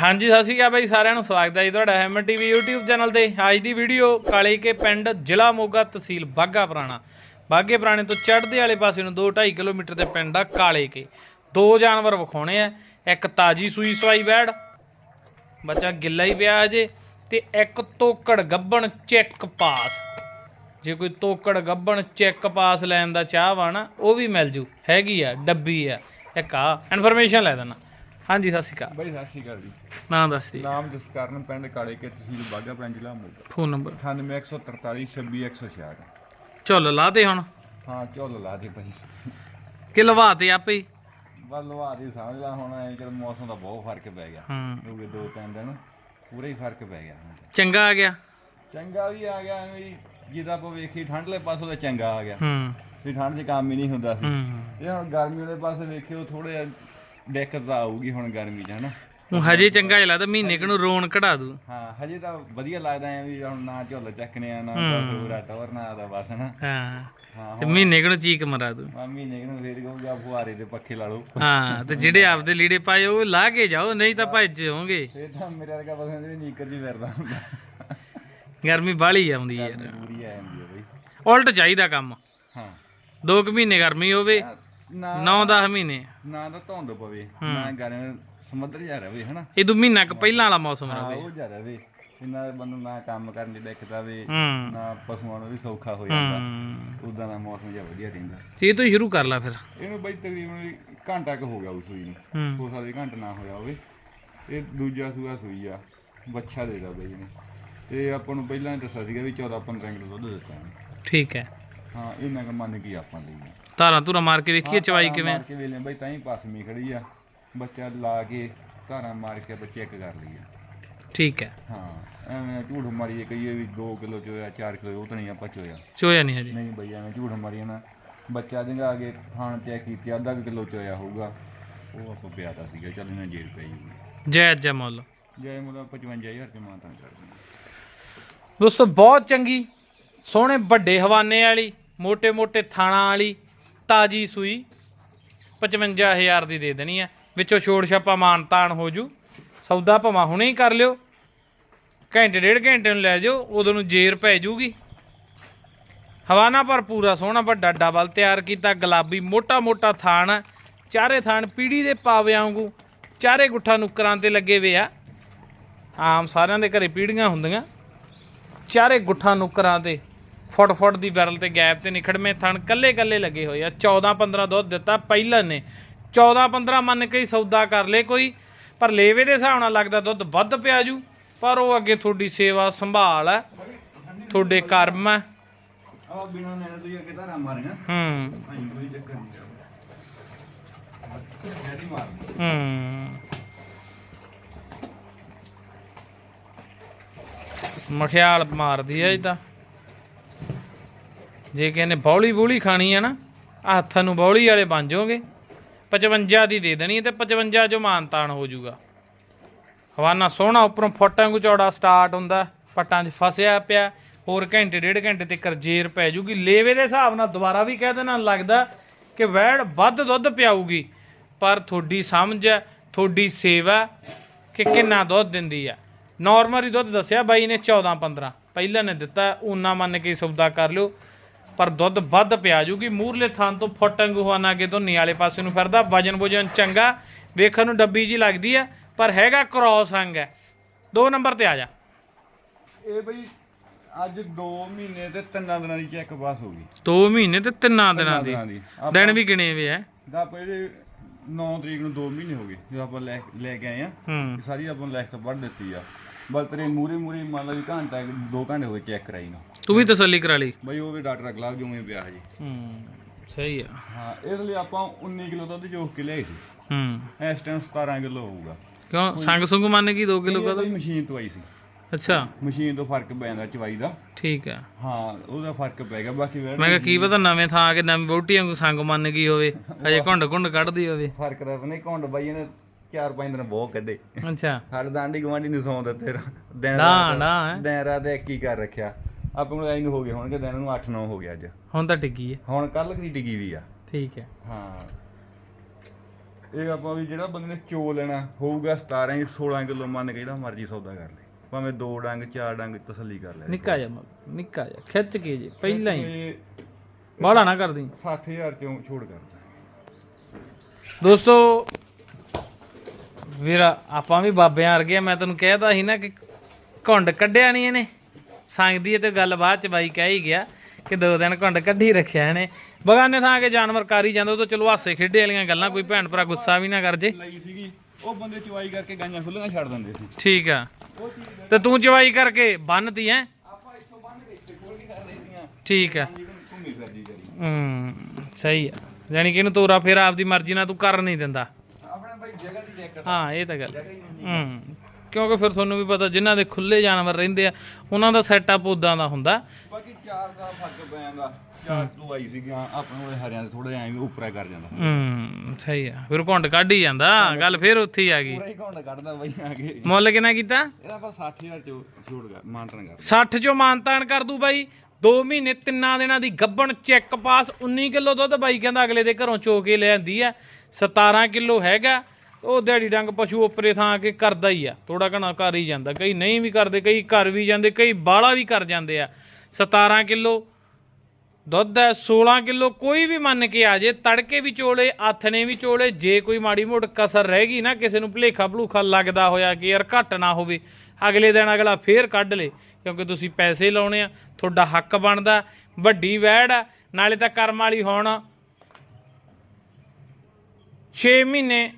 ਹਾਂਜੀ, ਸਤਿ ਸ਼੍ਰੀ ਅਕਾਲ ਬਾਈ, ਸਾਰਿਆਂ ਨੂੰ ਸਵਾਗਤ ਹੈ ਜੀ ਤੁਹਾਡਾ ਹੈਮਨ ਟੀਵੀ YouTube ਚੈਨਲ ਤੇ। ਅੱਜ ਦੀ ਵੀਡੀਓ ਕਾਲੇ ਕੇ ਪਿੰਡ ਜ਼ਿਲ੍ਹਾ ਮੋਗਾ ਤਹਿਸੀਲ ਬਾਗਾ ਪੁਰਾਣਾ। ਬਾਗੇ ਪੁਰਾਣੇ ਤੋਂ ਚੜ੍ਹਦੇ ਵਾਲੇ ਪਾਸੇ ਨੂੰ 2.5 ਕਿਲੋਮੀਟਰ ਦੇ ਪਿੰਡ ਆ ਕਾਲੇ ਕੇ। ਦੋ ਜਾਨਵਰ ਵਿਖਾਉਣੇ ਆ, ਇੱਕ ਤਾਜੀ ਸੂਈ ਸਵਾਈ ਬੈੜ, ਬੱਚਾ ਗਿੱਲਾ ਹੀ ਪਿਆ ਅਜੇ ਤੇ ਇੱਕ ਤੋਕੜ ਗੱਬਣ ਚੈੱਕ ਪਾਸ। ਜੇ ਕੋਈ ਤੋਕੜ ਗੱਬਣ ਚੈੱਕ ਪਾਸ ਲੈਣ ਦਾ ਚਾਹ ਵਾ ਨਾ ਉਹ ਵੀ ਮਿਲ ਜੂ। ਹੈਗੀ ਆ, ਡੱਬੀ ਆ। ਇੱਕ ਆ ਇਨਫੋਰਮੇਸ਼ਨ ਲੈ ਦੇਣਾ ਹਾਂਜੀ ਸਤਿ ਸ਼੍ਰੀ ਅਕਾਲ। ਬਈ ਸਤਿ ਸ਼੍ਰੀ ਅਕਾਲ ਜੀ। ਨਾਂ ਦੱਸ ਦੀ। ਨਾਮ ਜਸਕਰਨ ਪਿੰਡ ਕਾਲੇ ਕੇ ਤਹਿਸੀਲ ਬਾਗਾ ਪਿੰਡ ਜ਼ਿਲ੍ਹਾ ਮੋਗਾ ਫੋਨ ਨੰਬਰ। 98143 26166 ਝੁੱਲ ਲਾ ਦੇ ਹੁਣ। ਹਾਂ ਝੋਲ ਲਾ ਦੇ ਭਾਈ ਕਿ ਲਵਾ ਤੇ ਆਪੇ ਹੀ। ਬਸ ਲਵਾ ਦੀ ਸਮਝ ਲਾ ਹੁਣ ਐ ਕਿ ਮੌਸਮ ਦਾ ਬਹੁਤ ਫ਼ਰਕ ਪੈ ਗਿਆ। ਹੂੰ। ਹੋ ਗਏ ਦੋ ਤਿੰਨ ਦਿਨ ਪੂਰਾ ਹੀ ਫ਼ਰਕ ਪੈ ਗਿਆ। ਹੁਣ। ਚੰਗਾ ਆ ਗਿਆ। ਚੰਗਾ ਵੀ ਆ ਗਿਆ ਹੀ ਜਿਹਦਾ ਆਪਾਂ ਵੇਖੀ ਠੰਡਲੇ ਪਾਸੋਂ ਤਾਂ ਚੰਗਾ ਆ ਗਿਆ। ਹੂੰ। ਵੀ ਠੰਡ 'ਚ ਕੰਮ ਹੀ ਨਹੀਂ ਹੁੰਦਾ ਸੀ। ਹੂੰ। ਇਹ ਹੁਣ ਗਰਮੀ ਵਾਲੇ ਪਾਸੇ ਵੇਖਿਓ ਥੋੜੇ ਦਿੱਕਤ ਆਊਗੀ ਹੁਣ ਗਰਮੀ 'ਚ ਹਨਾ? ਉਹ ਹਜੇ ਚੰਗਾ ਜਿਹਾ ਲੱਗਦਾ ਮਹੀਨੇ ਕੁ ਨੂੰ ਰੋਣ ਕਢਾ ਦੂ। ਹਾਂ ਹਜੇ ਤਾਂ ਵਧੀਆ ਲੱਗਦਾ ਐ ਵੀ ਹੁਣ ਨਾ ਝੋਲ ਚੱਕਨੇ ਆ ਨਾ ਆ ਟੌਰ ਨਾ ਆਦਾ ਬਸ ਹਨਾ? ਹਾਂ ਤੇ ਮਹੀਨੇ ਕੁ ਨੂੰ ਚੀਕ ਮਰਾ ਦੂ। ਮਾਮੀ ਨੇ ਕਿਹਨੂੰ ਫੇਰ ਕਹੂਗਾ ਫੁਹਾਰੇ ਦੇ ਪੱਖੇ ਲਾ ਲਓ। ਹਾਂ ਤੇ ਜਿਹੜੇ ਆਪਦੇ ਲੀੜੇ ਪਾਏ ਉਹ ਲਾ ਕੇ ਜਾਓ ਨਹੀਂ ਤਾਂ ਭੱਜ ਜਾਓਗੇ ਫੇਰ ਤਾਂ ਮੇਰੇ ਵਰਗਾ ਬਸ ਵੀ ਨੀਕਰ ਜੀ ਫਿਰਦਾ ਹੁੰਦਾ। ਗਰਮੀ ਬਾਹਲੀ ਆਉਂਦੀ ਯਾਰ। ਪੂਰੀ ਆ ਜਾਂਦੀ ਹੈ ਬਈ। ਉਲਟ ਚਾਹੀਦਾ ਕੰਮ। ਹਾਂ। ਦੋ ਕੁ ਮਹੀਨੇ ਗਰਮੀ ਹੋਵੇ ਨਾ 9-10 ਮਹੀਨੇ ਨਾ ਤਾਂ ਧੁੰਦ ਪਵੇ। ਨਾ ਗਰਮ ਸਮੁੰਦਰ ਜਾ ਰਵੇ ਹਨਾ? ਇਹ ਦੋ ਮਹੀਨਾ ਕੁ ਪਹਿਲਾਂ ਵਾਲਾ ਮੌਸਮ ਹਾਂ ਰਵੇ। ਉਹ ਜਾ ਰਵੇ। ਇਹਨਾਂ ਬੰਦਾ ਨਾ ਕੰਮ ਕਰਨ ਦੀ ਦਿੱਕਤ ਆਵੇ ਹੂੰ। ਨਾ ਪਸ਼ੂਆਂ ਨੂੰ ਵੀ ਸੌਖਾ ਹੋ ਜਾਂਦਾ। ਹੂੰ। ਉਦਾਂ ਦਾ ਮੌਸਮ ਜਿਹਾ ਵਧੀਆ ਰਹਿੰਦਾ। ਇਹ ਤੋਂ ਹੀ ਸ਼ੁਰੂ ਕਰ ਲਾ ਫਿਰ। ਇਹਨੂੰ ਬਈ ਤਕਰੀਬਨ ਘੰਟਾ ਕੁ ਹੋ ਗਿਆ ਉਸ ਸੂਈ ਨੂੰ। ਹੂੰ। ਹੋ ਸਕਦਾ ਘੰਟਾ ਨਾ ਹੋਇਆ ਹੋਵੇ। ਇਹ ਦੂਜਾ ਸੂਆ ਸੂਈ ਆ। ਬੱਚਾ ਦੇਦਾ ਬਈ ਇਹਨੇ। ਤੇ ਆਪਾਂ ਨੂੰ ਪਹਿਲਾਂ ਹੀ ਦੱਸਿਆ ਸੀਗਾ ਵੀ 14 15 ਕਿਲੋ ਦੁੱਧ ਦਿੱਤਾ ਇਹਨੇ। ਠੀਕ ਹੈ। ਹਾਂ ਇਹਨਾਂ ਕ ਮੰਨ ਕੇ ਆਪਾਂ ਲਈ ਧਾਰਾਂ ਧੂਰਾ ਮਾਰ ਕੇ ਵੇਖੀਏ ਚਵਾਈ ਕਿਵੇਂ ਮਾਰ ਕੇ ਵੇਲੇ ਬਈ ਤਾਂ ਹੀ ਪਾਸਮੀ ਖੜੀ ਆ। ਬੱਚਾ ਲਾ ਕੇ ਧਾਰਾਂ ਮਾਰ ਕੇ ਬੱਚੇ ਚੈੱਕ ਕਰ ਲਈਏ ਠੀਕ ਹੈ। ਹਾਂ ਐਵੇਂ ਝੂਠ ਮਾਰੀਏ ਕਹੀਏ ਵੀ 2 ਕਿਲੋ ਚੋਇਆ 4 ਕਿਲੋ ਉਹ ਤਾਂ ਨਹੀਂ ਆਪਾਂ ਚੋਇਆ। ਚੋਇਆ ਨਹੀਂ ਹਜੇ। ਨਹੀਂ ਬਈ ਐਵੇਂ ਝੂਠ ਮਾਰੀਏ ਨਾ। ਬੱਚਾ ਜੰਗਾ ਕੇ ਖਾਣ ਚੈੱਕ ਕੀਤੀ ਅੱਧਾ ਕਿਲੋ ਚੋਇਆ ਹੋਊਗਾ। ਉਹ ਆਪਾਂ ਪਿਆਦਾ ਸੀਗਾ ਚੱਲ ਇਹਨਾਂ ਜੇਲ ਪਈ ਹੋਊਗੀ ਜੈ ਜੈ ਮੁੱਲ। ਜੈ ਮੁਲਾ 55000 ਚ ਮਾਂ ਕਰ ਦੋਸਤੋ ਬਹੁਤ ਚੰਗੀ ਸੋਹਣੇ ਵੱਡੇ ਹਵਾਨੇ ਵਾਲੀ ਮੋٹے-ਮੋٹے ਥਾਣਾ ਵਾਲੀ ਤਾਜੀ ਸੂਈ 55000 ਦੀ ਦੇ ਦੇਣੀ ਹੈ ਵਿੱਚੋਂ ਛੋੜ ਛਾਪਾ ਮਾਨ ਤਾਨ ਹੋ ਜੂ। ਸੌਦਾ ਭਵਾ ਹੁਣੇ ਹੀ ਕਰ ਲਿਓ। ਘੰਟੇ, ਡੇਢ ਘੰਟੇ ਨੂੰ ਲੈ ਜਾਓ, ਉਦੋਂ ਨੂੰ ਜੇਰ ਪੈ ਜੂਗੀ। ਹਵਾਨਾ ਪਰ ਪੂਰਾ ਸੋਹਣਾ ਵੱਡਾ ਡਬਲ ਤਿਆਰ ਕੀਤਾ, ਗੁਲਾਬੀ ਮੋਟਾ ਮੋਟਾ ਥਾਣ ਹੈ। ਚਾਰੇ ਥਾਣ ਪੀੜੀ ਦੇ ਪਾਵੇ ਵਾਂਗੂ, ਚਾਰੇ ਗੁੱਠਾ ਨੁੱਕਰਾਂ ਤੇ ਲੱਗੇ ਵੇ ਆ। ਆਮ ਸਾਰਿਆਂ ਦੇ ਘਰੇ ਪੀੜੀਆਂ ਹੁੰਦੀਆਂ। ਚਾਰੇ ਗੁੱਠਾਂ ਨੁੱਕਰਾਂ ਤੇ। ਫੁੱਟ ਫੁੱਟ ਦੀ ਵਿਰਲ ਤੇ ਗੈਪ ਤੇ ਨਿਖੜਵੇਂ ਥਣ ਕੱਲੇ ਕੱਲੇ ਲੱਗੇ ਹੋਏ ਆ। 14 15 ਦੁੱਧ ਦਿੱਤਾ ਪਹਿਲਾਂ ਨੇ। 14 15 ਮੰਨ ਕੇ ਹੀ ਸੌਦਾ ਕਰ ਲੇ ਕੋਈ। ਪਰ ਲੇਵੇ ਦੇ ਹਿਸਾਬ ਨਾਲ ਲੱਗਦਾ ਦੁੱਧ ਵੱਧ ਪਿਆ ਜੂ। ਪਰ ਉਹ ਅੱਗੇ ਤੁਹਾਡੀ ਸੇਵਾ ਸੰਭਾਲ ਹੈ ਤੁਹਾਡੇ ਕਰਮ ਹੈ ਆ ਬਿਨਾਂ ਨੈਣ ਤੋਂ ਹੀ ਅੱਗੇ ਧਾਰਾਂ ਮਾਰੀਆਂ। ਹੂੰ। ਭਾਈ ਕੋਈ ਚੱਕਰ ਨਹੀਂ ਜਿਹੜੀ ਮਾਰਨੀ ਹੂੰ। ਮਖਿਆਲ ਮਾਰਦੀ ਐ ਇਹ ਤਾਂ। ਜੇ ਕਿਸੇ ਨੇ ਬੌਲੀ ਬੂਲੀ ਖਾਣੀ ਹੈ ਨਾ, ਆਹ ਹੱਥਾਂ ਨੂੰ ਬੌਲੀ ਵਾਲੇ ਬਣ ਜਾਓਗੇ। 55 ਦੀ ਦੇ ਦੇਣੀ ਤੇ 55 ਜੋ ਮਾਨਤਾਨ ਹੋ ਜਾਊਗਾ। ਹਵਾਨਾ ਸੋਹਣਾ ਉੱਪਰੋਂ ਫੁੱਟਾਂ ਨੂੰ ਚੌੜਾ ਸਟਾਰਟ ਹੁੰਦਾ, ਪੱਟਾਂ 'ਚ ਫਸਿਆ ਪਿਆ, ਹੋਰ ਘੰਟੇ, ਡੇਢ ਘੰਟੇ ਤੇ ਕਰਜੇਰ ਪੈ ਜੂਗੀ ਲੇਵੇ ਦੇ ਹਿਸਾਬ ਨਾਲ ਦੁਬਾਰਾ ਵੀ ਕਹਿ ਦੇਣਾ, ਲੱਗਦਾ ਕਿ ਵੈੜ ਵੱਧ ਦੁੱਧ ਪਿਆਊਗੀ। ਪਰ ਤੁਹਾਡੀ ਸਮਝ ਹੈ, ਤੁਹਾਡੀ ਸੇਵਾ ਕਿ ਕਿੰਨਾ ਦੁੱਧ ਦਿੰਦੀ ਆ। ਨਾਰਮਲ ਹੀ ਦੁੱਧ ਦੱਸਿਆ ਬਾਈ ਨੇ 14 15 ਪਹਿਲਾਂ ਨੇ ਦਿੱਤਾ ਉਹਨਾਂ ਮੰਨ ਕੇ ਸੌਦਾ ਕਰ ਲਿਓ। ਪਰ ਦੁੱਧ ਵੱਧ ਪਿਆ ਜੂਗੀ। ਮੂਰਲੇ ਥਾਂ ਤੋਂ ਫੁੱਟੰਗ ਹੋਣਾ ਅੱਗੇ ਤੋਂ ਨੀ ਵਾਲੇ ਪਾਸੇ ਨੂੰ ਫਿਰਦਾ। ਵਜਨ ਵਜਨ ਚੰਗਾ। ਵੇਖਣ ਨੂੰ ਡੱਬੀ ਜੀ ਲੱਗਦੀ ਆ ਪਰ ਹੈਗਾ ਕ੍ਰੋਸ ਅੰਗ ਹੈ। ਦੋ ਨੰਬਰ ਤੇ ਆ ਜਾ। ਇਹ ਬਈ ਅੱਜ 2 ਮਹੀਨੇ ਤੇ ਤਿੰਨਾਂ ਦਿਨਾਂ ਦੀ ਚੈੱਕ ਪਾਸ ਹੋ ਗਈ। ਦੋ ਮਹੀਨੇ ਤੇ ਤਿੰਨਾਂ ਦਿਨਾਂ ਦੀ। ਦਿਨਾਂ ਦੀ। ਵੀ ਗਿਣੇ ਵੇ ਐ ਦਾ ਪਹਿਲੇ 9 ਤਰੀਕ ਨੂੰ 2 ਮਹੀਨੇ ਹੋ ਗਏ ਜਦੋਂ ਆਪਾਂ ਲੈ ਲੈ ਕੇ ਆਏ ਆ। ਸਾਰੀ ਆਪਾਂ ਨੂੰ ਲਿਖਤ ਪੜ੍ਹ ਦਿੱਤੀ ਆ। ਬਲ ਤੇਰੇ ਮੂਰੇ ਮੂਰੇ ਮੰਨ ਲਾ ਵੀ ਘੰਟਾ 2 ਘੰਟੇ ਹੋ ਗਏ ਚੈੱਕ ਕਰਾਈ ਨਾ। ਤੂੰ ਵੀ ਤਸੱਲੀ ਕਰਾ ਲਈ। ਬਈ ਉਹ ਵੀ ਡਾਕਟਰ ਅਗਲਾ ਜਿਉਂ ਪਿਆ ਹਜੇ। ਹੂੰ ਸਹੀ ਆ। ਹਾਂ ਇਸ ਲਈ ਆਪਾਂ 19 ਕਿਲੋ ਦੁੱਧ ਜੋਖ ਕੇ ਲਿਆਏ ਸੀ। ਹੂੰ। ਇਸ ਟਾਈਮ 17 ਕਿਲੋ ਹੋਊਗਾ। ਕਿਉਂ? ਸੰਗ ਸੁੰਗ ਮੰਨ ਗਈ 2 ਕਿਲੋ ਬਈ ਮਸ਼ੀਨ ਤੋਂ ਆਈ ਸੀ। ਅੱਛਾ। ਮਸ਼ੀਨ ਤੋਂ ਫ਼ਰਕ ਪੈ ਜਾਂਦਾ ਚਵਾਈ ਦਾ। ਠੀਕ ਹੈ ਹਾਂ ਉਹਦਾ ਫ਼ਰਕ ਪੈ ਗਿਆ ਬਾਕੀ ਮੈਂ ਕਿਹਾ ਕੀ ਪਤਾ ਨਵੇਂ ਥਾਂ ਆ ਕੇ ਨਵੀਂ ਬੋਟੀ ਵਾਂਗੂ ਸੰਗ ਮੰਨ ਗਈ ਹੋਵੇ ਅਜੇ ਘੁੰਡ ਘੁੰਡ ਕੱਢਦੀ ਹੋਵੇ। ਫ਼ਰਕ ਦਾ ਨਹੀਂ ਘੁੰਡ ਬਾਈ ਇਹਨੇ ਚਾਰ ਪੰਜ ਦਿਨ ਬਹੁਤ ਕੱਢੇ। ਅੱਛਾ। ਸਾਡੇ ਦਾਂਡੀ ਗਵਾਂਡੀ ਨੂੰ ਸੌਂ ਦਿੱਤੇ। ਦਿਨ ਨਾ ਰਾਤ ਨਾ। ਦਿਨ ਰਾਤ ਇੱਕ ਹੀ ਕਰ ਰੱਖਿਆ। ਆਪਾਂ ਨੂੰ ਐਂ ਹੋ ਗਏ ਹੋਣਗੇ ਦਿਨ ਨੂੰ 8 9 ਹੋ ਗਿਆ ਅੱਜ। ਹੁਣ ਤਾਂ ਟਿੱਕੀ ਹੈ ਹੁਣ ਕੱਲ ਦੀ ਟਿਕੀ ਵੀ ਆ। ਠੀਕ ਹੈ ਹਾਂ। ਇਹ ਆਪਾਂ ਵੀ ਜਿਹੜਾ ਬੰਦੇ ਨੇ ਚੋ ਲੈਣਾ ਹੋਊਗਾ 17 ਹੀ 16 ਕਿਲੋ ਮੰਨ ਕੇ ਜਿਹੜਾ ਮਰਜ਼ੀ ਸੌਦਾ ਕਰ ਲੇ। ਭਾਵੇਂ ਦੋ ਡੰਗ ਚਾਰ ਡੰਗ ਤਸੱਲੀ ਕਰ ਲੈ। ਨਿੱਕਾ ਜਿਹਾ ਨਿੱਕਾ ਜਿਹਾ ਖਿੱਚ ਕੇ ਜੀ ਪਹਿਲਾਂ ਹੀ। ਬਾਹਲਾ ਨਾ ਕਰਦੀ। 60000 ਚੋਂ ਛੋੜ ਕਰਦਾ ਦੋਸਤੋ ਵੀਰ ਆਪਾਂ ਵੀ ਬਾਬਿਆਂ ਵਰਗੇ ਆ। ਮੈਂ ਤੈਨੂੰ ਕਹਿਦਾ ਸੀ ਨਾ ਕਿ ਘੁੰਡ ਕੱਢਿਆ ਨਹੀਂ ਇਹਨੇ। ਸੰਗਦੀ ਹੈ ਤੇ ਗੱਲ ਬਾਅਦ ਚ ਬਾਈ ਕਹਿ ਹੀ ਗਿਆ ਕਿ ਦੋ ਦਿਨ ਘੁੰਡ ਕੱਢੀ ਰੱਖਿਆ ਇਹਨੇ। ਬਗਾਨੇ ਥਾਂ ਕੇ ਜਾਨਵਰ ਕਾਰੀ ਜਾਂਦਾ ਉਹ ਤਾਂ ਚਲੋ ਹਾਸੇ ਖੇਡੇ ਵਾਲੀਆਂ ਗੱਲਾਂ ਕੋਈ ਭੈਣ ਭਰਾ ਗੁੱਸਾ ਵੀ ਨਾ ਕਰ ਜੇ। ਲਈ ਸੀਗੀ ਉਹ ਬੰਦੇ ਚਵਾਈ ਕਰਕੇ ਗਾਈਆਂ ਖੁੱਲੀਆਂ ਛੱਡ ਦਿੰਦੇ ਸੀ। ਠੀਕ ਆ। ਤੇ ਤੂੰ ਚਵਾਈ ਕਰਕੇ ਬੰਨਤੀ ਐ ਆਪਾਂ ਇੱਥੋਂ ਬੰਨ ਕੇ ਇੱਥੇ ਖੋਲ ਕੇ ਕਰ ਲਈਆਂ ਠੀਕ ਆ। ਜੀ ਘੁੰਮੀ ਫਿਰਦੀ ਕਰੀ। ਹੂੰ ਸਹੀ ਆ। ਯਾਨੀ ਕਿ ਇਹਨੂੰ ਤੋਰਾ ਫੇਰ ਆਪਦੀ ਮਰਜ਼ੀ ਨਾਲ ਤੂੰ ਕਰ ਨਹੀਂ ਦਿੰਦਾ। ਆਪਣੇ ਬਾਈ ਜਗ੍ਹਾ ਦੀ ਚੈੱਕ ਹਾਂ ਇਹ ਤਾਂ ਗੱਲ। ਹੂੰ। ਕਿਉਂਕਿ ਫਿਰ ਤੁਹਾਨੂੰ ਵੀ ਪਤਾ ਜਿਨ੍ਹਾਂ ਦੇ ਖੁੱਲੇ ਜਾਨਵਰ ਰਹਿੰਦੇ ਆ ਉਹਨਾਂ ਦਾ ਸੈਟਅਪ ਉਦਾਂ ਦਾ ਹੁੰਦਾ। ਬਾਕੀ ਚਾਰ ਦਾ ਫ਼ਰਕ ਪੈ ਜਾਂਦਾ। ਚਾਰ ਤੋਂ ਆਈ ਸੀਗੀਆਂ ਆਪਣੇ ਕੋਲੇ ਹਰਿਆਂ ਦੇ ਥੋੜੇ ਐਵੇਂ ਉੱਪਰਾ ਕਰ ਜਾਂਦਾ। ਹੂੰ ਸਹੀ ਆ। ਫਿਰ ਘੁੰਡ ਕੱਢ ਹੀ ਜਾਂਦਾ ਗੱਲ ਫਿਰ ਉੱਥੇ ਹੀ ਆ ਗਈ। ਪੂਰਾ ਹੀ ਘੌਂਡ ਕੱਢਦਾ ਬਾਈ ਆ ਕੇ। ਮੁੱਲ ਕਿੰਨਾ ਕੀਤਾ? ਇਹਦਾ ਆਪਾਂ 60000 ਚ ਛੋੜ ਕਰ ਮਾਨਤਨ ਕਰ 60 ਚੋਂ ਮਾਨਤਾਨ ਕਰ ਦੂ ਬਾਈ। 2 ਮਹੀਨੇ ਤਿੰਨਾਂ ਦਿਨਾਂ ਦੀ ਗੱਬਣ ਚੈੱਕ ਪਾਸ 19 ਕਿਲੋ ਦੁੱਧ ਬਾਈ ਕਹਿੰਦਾ ਅਗਲੇ ਦੇ ਘਰੋਂ ਚੋ ਕੇ ਲਿਆਂਦੀ ਆ। 17 ਕਿਲੋ ਹੈਗਾ। ਉਹ ਦਿਹਾੜੀ ਡੰਗ ਪਸ਼ੂ ਉੱਪਰੇ ਥਾਂ ਆ ਕੇ ਕਰਦਾ ਹੀ ਆ। ਥੋੜਾ ਘਣਾ ਕਰ ਹੀ ਜਾਂਦਾ। ਕਈ ਨਹੀਂ ਵੀ ਕਰਦੇ, ਕਈ ਘਰ ਵੀ ਜਾਂਦੇ, ਕਈ ਬਾਲਾ ਵੀ ਕਰ ਜਾਂਦੇ ਆ। 17 ਕਿਲੋ ਦੁੱਧ ਹੈ 16 ਕਿਲੋ ਕੋਈ ਵੀ ਮੰਨ ਕੇ ਆ ਜੇ, ਤੜਕੇ ਵੀ ਚੋਲੇ, ਆਥਣੇ ਵੀ ਚੋਲੇ, ਜੇ ਕੋਈ ਮਾੜੀ ਮੋਟ ਕਸਰ ਰਹਿ ਗਈ ਨਾ, ਕਿਸੇ ਨੂੰ ਭਲੇਖਾ ਭਲੂਖਾ ਲੱਗਦਾ ਹੋਇਆ ਕਿ ਯਾਰ ਘੱਟ ਨਾ ਹੋਵੇ, ਅਗਲੇ ਦਿਨ ਅਗਲਾ ਫੇਰ ਕੱਢ ਲੇ, ਕਿਉਂਕਿ ਤੁਸੀਂ ਪੈਸੇ ਲਾਉਣੇ ਆ, ਤੁਹਾਡਾ ਹੱਕ ਬਣਦਾ, ਵੱਡੀ ਵੈੜ ਆ, ਨਾਲੇ ਤਾਂ ਕਰਮ ਵਾਲੀ ਹੋਣ। 6 ਮਹੀਨੇ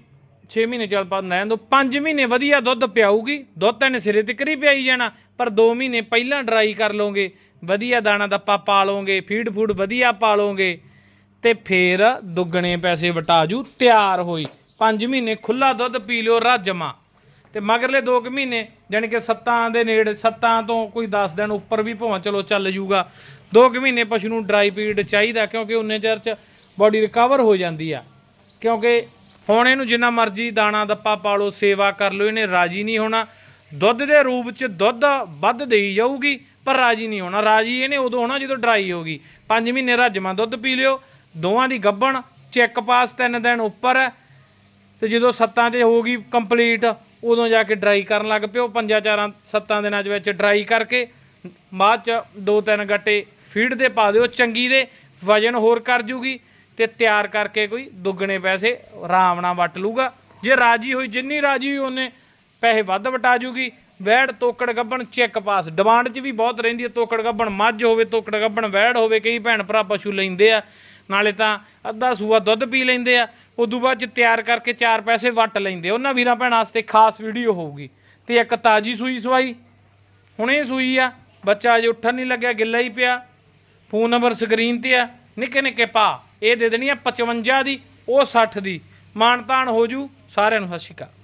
6 ਮਹੀਨੇ ਚੱਲ ਪਾ ਲੈਣ ਦੋ 5 ਮਹੀਨੇ ਵਧੀਆ ਦੁੱਧ ਪਿਆਊਗੀ। ਦੁੱਧ ਤਾਂ ਇਹਨੇ ਸਿਰੇ ਤੱਕ ਹੀ ਪਿਆਈ ਜਾਣਾ, ਪਰ 2 ਮਹੀਨੇ ਪਹਿਲਾਂ ਡਰਾਈ ਕਰ ਲਓਗੇ, ਵਧੀਆ ਦਾਣਾ ਦੱਪਾ ਪਾ ਲਓਗੇ ਫੀਡ ਫੂਡ ਵਧੀਆ ਪਾ ਲਓਗੇ, ਤੇ ਫੇਰ ਦੁੱਗਣੇ ਪੈਸੇ ਵਟਾ ਜੂ, ਤਿਆਰ ਹੋਈ। 5 ਮਹੀਨੇ ਖੁੱਲਾ ਦੁੱਧ ਪੀ ਲਿਓ ਰਾਜਮਾ। ਤੇ ਮਗਰਲੇ 2 ਮਹੀਨੇ, ਜਾਣੀ ਕਿ ਸੱਤਾਂ ਦੇ ਨੇੜੇ, ਸੱਤਾਂ ਤੋਂ ਕੋਈ 10 ਦਿਨ ਉੱਪਰ ਵੀ ਭਾਵੇਂ ਚਲੋ ਚੱਲ ਜੂਗਾ 2 ਮਹੀਨੇ ਪਸ਼ੂ ਨੂੰ ਡਰਾਈ ਪੀਰੀਅਡ ਚਾਹੀਦਾ, ਕਿਉਂਕਿ ਉਨੇ ਚਿਰ ਚ ਬਾਡੀ ਰਿਕਵਰ ਹੋ ਜਾਂਦੀ ਆ। ਕਿਉਂਕਿ ਹੁਣ ਇਹਨੂੰ ਜਿੰਨਾ ਮਰਜ਼ੀ ਦਾਣਾ ਦੱਪਾ ਪਾ ਲਓ, ਸੇਵਾ ਕਰ ਲਓ, ਇਹਨੇ ਰਾਜੀ ਨਹੀਂ ਹੋਣਾ। ਦੁੱਧ ਦੇ ਰੂਪ ਚ ਦੁੱਧ ਵੱਧ ਦੇਈ ਜਾਊਗੀ, ਪਰ ਰਾਜੀ ਨਹੀਂ ਹੋਣਾ। ਰਾਜੀ ਇਹਨੇ ਉਦੋਂ ਹੋਣਾ ਜਦੋਂ ਡਰਾਈ ਹੋਗੀ 5 ਮਹੀਨੇ ਰਾਜਮਾ ਦੁੱਧ ਪੀ ਲਿਓ, ਦੋਵਾਂ ਦੀ ਗੱਬਣ ਚੈੱਕ ਪਾਸ ਤਿੰਨ ਦਿਨ ਉੱਪਰ ਹੈ। ਤੇ ਜਦੋਂ ਸੱਤਾਂ ਤੇ ਹੋ ਗਈ ਕੰਪਲੀਟ, ਉਦੋਂ ਜਾ ਕੇ ਡਰਾਈ ਕਰਨ ਲੱਗ ਪਿਓ। ਪੰਜਾਂ ਚਾਰਾਂ ਸੱਤਾਂ ਦਿਨਾਂ ਦੇ ਵਿੱਚ ਡਰਾਈ ਕਰਕੇ, ਬਾਅਦ ਚ ਦੋ ਤਿੰਨ ਗੱਟੇ ਫੀਡ ਦੇ ਪਾ ਦਿਓ, ਚੰਗੀ ਦੇ, ਵਜਨ ਹੋਰ ਕਰ ਜੂਗੀ। ਤੇ ਤਿਆਰ ਕਰਕੇ ਕੋਈ ਦੁੱਗਣੇ ਪੈਸੇ ਆਰਾਮ ਨਾਲ ਵਟ ਲੂਗਾ ਜੇ ਰਾਜੀ ਹੋਈ, ਜਿੰਨੀ ਰਾਜੀ ਹੋਈ ਉਹਨੇ ਪੈਸੇ ਵੱਧ ਵਟਾ ਜੂਗੀ। ਵੈੜ ਤੋਕੜ ਗੱਬਣ ਚੈੱਕ ਪਾਸ। ਡਿਮਾਂਡ 'ਚ ਵੀ ਬਹੁਤ ਰਹਿੰਦੀ ਹੈ, ਤੋਕੜ ਗੱਬਣ ਮੱਝ ਹੋਵੇ, ਤੋਕੜ ਗੱਬਣ ਵੈੜ ਹੋਵੇ, ਕਈ ਭੈਣ ਭਰਾ ਪਸ਼ੂ ਲੈਂਦੇ ਆ। ਨਾਲੇ ਤਾਂ ਅੱਧਾ ਸੂਆ ਦੁੱਧ ਪੀ ਲੈਂਦੇ ਆ। ਉਦੋਂ ਬਾਅਦ ਚ ਤਿਆਰ ਕਰਕੇ ਚਾਰ ਪੈਸੇ ਵਟ ਲੈਂਦੇ ਉਹਨਾਂ ਵੀਰਾਂ ਭੈਣਾਂ ਵਾਸਤੇ ਖਾਸ ਵੀਡੀਓ ਹੋਊਗੀ। ਤੇ ਇੱਕ ਤਾਜੀ ਸੂਈ ਸਵਾਈ। ਹੁਣੇ ਸੂਈ ਆ। ਬੱਚਾ ਅਜੇ ਉੱਠਣ ਨਹੀਂ ਲੱਗਿਆ, ਗਿੱਲਾ ਹੀ ਪਿਆ। ਫੋਨ ਨੰਬਰ ਸਕਰੀਨ ਤੇ ਆ। ਨਿੱਕੇ ਨਿੱਕੇ ਪਾ। ਇਹ ਦੇ ਦੇਣੀ ਆ 55 ਦੀ, ਉਹ 60 ਦੀ। ਮਾਨਤਾਨ ਹੋ ਜੂ, ਸਾਰਿਆਂ ਨੂੰ ਸਤਿ ਸ਼੍ਰੀ ਅਕਾਲ।